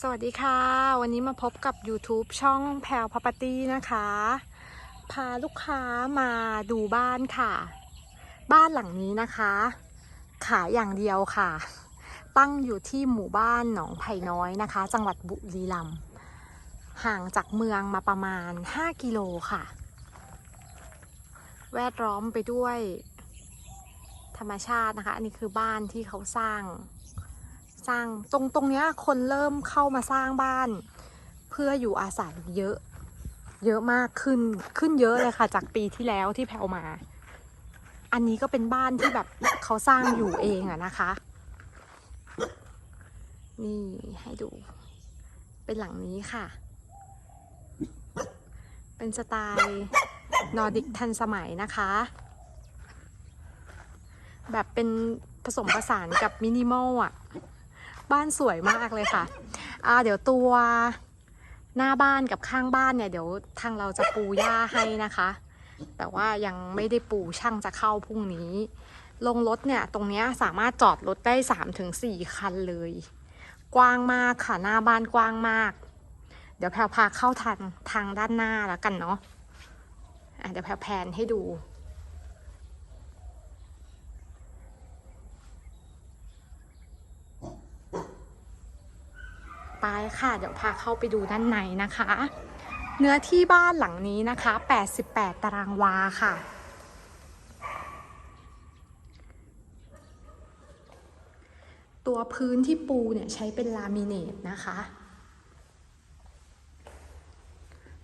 สวัสดีค่ะ วันนี้มาพบกับ YouTube ช่องแพลวพ r o p e r t y นะคะ พาลูกค้ามาดูบ้านค่ะ บ้านหลังนี้นะคะ ขายอย่างเดียวค่ะ ตั้งอยู่ที่หมู่บ้านหนองไผ่น้อยนะคะ จังหวัดบุรีรัมย์ห่างจากเมืองมาประมาณ 5 กิโลค่ะ แวดล้อมไปด้วยธรรมชาตินะคะ อันนี้คือบ้านที่เขาสร้าง สร้างตรงตรงเนี้ยคนเริ่มเข้ามาสร้างบ้าน เพื่ออยู่อาศัยเยอะ เยอะมากขึ้นขึ้นเยอะเลยค่ะ จากปีที่แล้วที่แพลวมา อันนี้ก็เป็นบ้านที่แบบเขาสร้างอยู่เองอะนะคะ นี่ให้ดู เป็นหลังนี้ค่ะ เป็นสไตล์นอร์ดิกทันสมัยนะคะ แบบเป็นผสมผสานกับมินิมอลอะ บ้านสวยมากเลยค่ะอ่าเดี๋ยวตัวหน้าบ้านกับข้างบ้านเนี่ยเดี๋ยวทางเราจะปูหญ้าให้นะคะ แต่ว่ายังไม่ได้ปูช่างจะเข้าพรุ่งนี้ ลงรถเนี่ยตรงนี้สามารถจอดรถได้3-4ถึงคันเลย กว้างมากค่ะหน้าบ้านกว้างมาก เดี๋ยวแพรพาเข้าทางทางด้านหน้าแล้วกันเนาะะเดี๋ยวแพรแพนให้ดู ไปค่ะ เดี๋ยวพาเข้าไปดูด้านในนะคะ เนื้อที่บ้านหลังนี้นะคะ 88 ตารางวาค่ะ ตัวพื้นที่ปูเนี่ยใช้เป็นลามิเนตนะคะ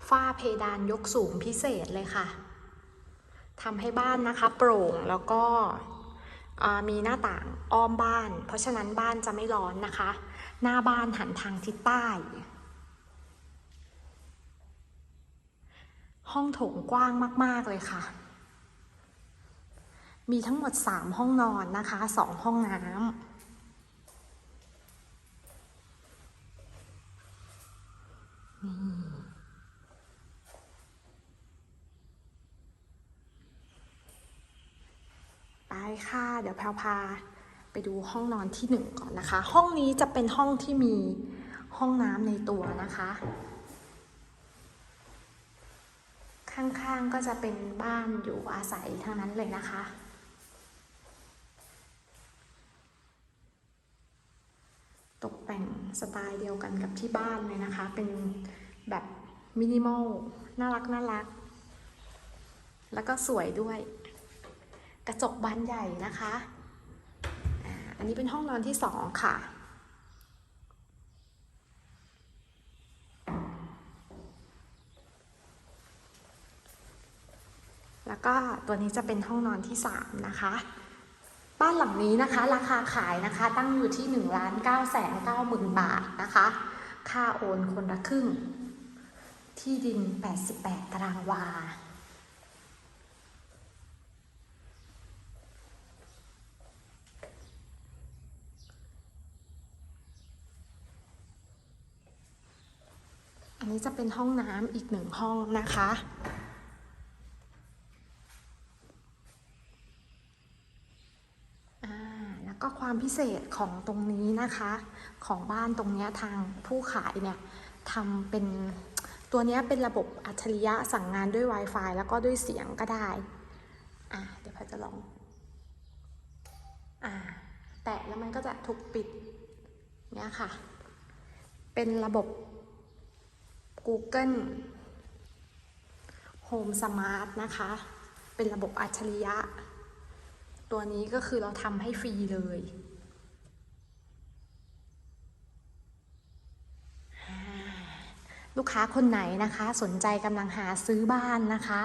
ฝ้าเพดานยกสูงพิเศษเลยค่ะทำให้บ้านนะคะ โปร่งแล้วก็มีหน้าต่างอ้อมบ้าน เพราะฉะนั้นบ้านจะไม่ร้อนนะคะ หน้าบ้านหันทางทิศใต้ ห้องโถงกว้างมาก ๆ เลยค่ะ มีทั้งหมด 3 ห้องนอนนะคะ 2 ห้องน้ำไปค่ะ เดี๋ยวแพรวพา ไปดูห้องนอนที่หนึ่งก่อนนะคะ ห้องนี้จะเป็นห้องที่มีห้องน้ำในตัวนะคะ ข้างๆก็จะเป็นบ้านอยู่อาศัยทั้งนั้นเลยนะคะ ตกแต่งสไตล์เดียวกันกับที่บ้านเลยนะคะ เป็นแบบมินิมอลน่ารักน่ารัก แล้วก็สวยด้วย กระจกบานใหญ่นะคะ อันนี้เป็นห้องนอนที่สองค่ะ แล้วก็ตัวนี้จะเป็นห้องนอนที่สามนะคะ บ้านหลังนี้นะคะ ราคาขายนะคะตั้งอยู่ที่1นึ่งล้านเก้าแสนเก้าหมื่นบาทนะคะ ค่าโอนคนละครึ่ง ที่ดิน 88 ตารางวา นี้จะเป็นห้องน้ำอีกหนึ่งห้องนะคะ แล้วก็ความพิเศษของตรงนี้นะคะ ของบ้านตรงนี้ทางผู้ขายเนี่ยทำเป็นตัวนี้เป็นระบบอัจฉริยะสั่งงานด้วย Wi-Fi แล้วก็ด้วยเสียงก็ได้ อ่าเดี๋ยวพัจะลอง อ่า แตะแล้วมันก็จะถูกปิด เนี่ยค่ะ เป็นระบบ Google Home Smart นะคะ เป็นระบบอัจฉริยะ ตัวนี้ก็คือเราทำให้ฟรีเลยลูกค้าคนไหนนะคะ สนใจกำลังหาซื้อบ้านนะคะ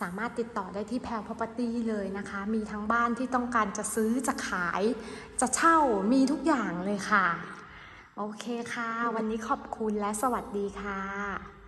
สามารถติดต่อได้ที่แพลว property เลยนะคะ มีทั้งบ้านที่ต้องการจะซื้อจะขาย จะเช่ามีทุกอย่างเลยค่ะ โอเคค่ะ วันนี้ขอบคุณและสวัสดีค่ะ